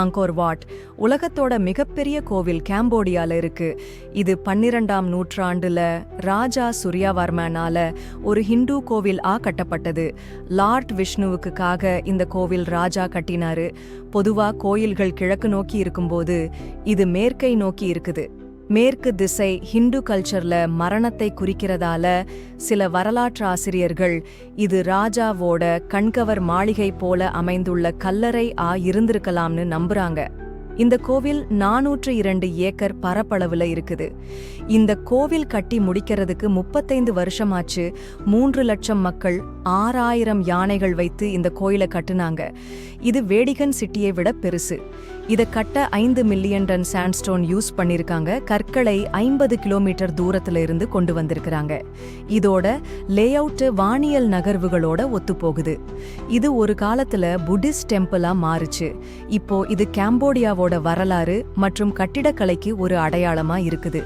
Angkor Wat உலகத்தோட மிகப்பெரிய கோவில் கேம்போடியால இருக்கு. இது பன்னிரெண்டாம் நூற்றாண்டுல ராஜா சூர்யாவர்மனால ஒரு ஹிந்து கோவில் ஆ கட்டப்பட்டது. லார்ட் விஷ்ணுவுக்குக்காக இந்த கோவில் ராஜா கட்டினாரு. பொதுவா கோயில்கள் கிழக்கு நோக்கி இருக்கும்போது இது மேற்கை நோக்கி இருக்குது. மேற்கு திசை ஹிந்து கல்ச்சர்ல மரணத்தை குறிக்கிறதால சில வரலாற்று ஆசிரியர்கள் இது ராஜாவோட கண்கவர் மாளிகை போல அமைந்துள்ள கல்லறை ஆ இருந்திருக்கலாம்னு நம்புறாங்க. இந்த கோவில் நானூற்று இரண்டு ஏக்கர் பரப்பளவுல இருக்குது. இந்த கோவில் கட்டி முடிக்கிறதுக்கு முப்பத்தைந்து வருஷமாச்சு. மூன்று லட்சம் மக்கள் ஆறாயிரம் யானைகள் வைத்து இந்த கோயிலை கட்டுனாங்க. இது வேடிகன் சிட்டியை விட பெருசு. இதை கட்ட ஐந்து மில்லியன் டன் சாண்ட்ஸ்டோன் யூஸ் பண்ணியிருக்காங்க கற்களை ஐம்பது கிலோமீட்டர் தூரத்துல இருந்து கொண்டு வந்திருக்கிறாங்க. இதோட லேஅவுட் வானியல் நகர்வுகளோட ஒத்துப்போகுது. இது ஒரு காலத்துல புத்திஸ்ட் டெம்பிளா மாறுச்சு. இப்போ இது கேம்போடியாவோட வரலாறு மற்றும் கட்டிடக்கலைக்கு ஒரு அடையாளமா இருக்குது.